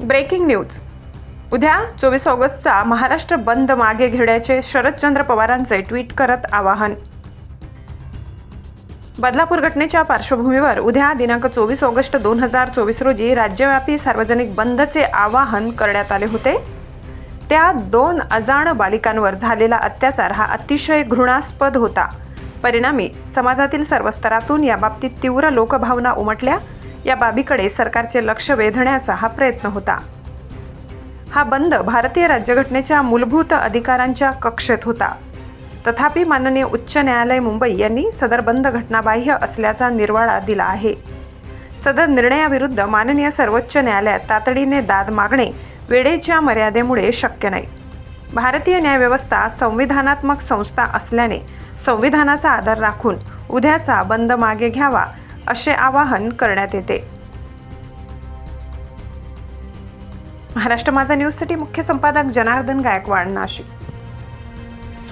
Breaking news. उद्या चोवीस ऑगस्टचा महाराष्ट्र बंद मागे घेण्याचे शरदचंद्र पवारांचे ट्विट करत आवाहन. बदलापूर घटनेच्या पार्श्वभूमीवर उद्या दिनांक चोवीस ऑगस्ट दोन हजार चोवीस रोजी राज्यव्यापी सार्वजनिक बंदचे आवाहन करण्यात आले होते. त्या दोन अजाण बालिकांवर झालेला अत्याचार हा अतिशय घृणास्पद होता. परिणामी समाजातील सर्व स्तरातून याबाबतीत तीव्र लोकभावना उमटल्या. या बाबीकडे सरकारचे लक्ष वेधण्याचा हा प्रयत्न होता. हा बंद भारतीय राज्यघटनेच्या मूलभूत अधिकारांच्या कक्षेत होता. तथापि माननीय उच्च न्यायालय मुंबई यांनी सदर बंद घटनाबाह्य असल्याचा निर्वाळा दिला आहे. सदर निर्णयाविरुद्ध माननीय सर्वोच्च न्यायालयात तातडीने दाद मागणे वेळेच्या मर्यादेमुळे शक्य नाही. भारतीय न्यायव्यवस्था संविधानात्मक संस्था असल्याने संविधानाचा आदर राखून उद्याचा बंद मागे घ्यावा असे आवाहन करण्यात येते. महाराष्ट्र माझा न्यूजसाठी मुख्य संपादक जनार्दन गायकवाड नाशिक.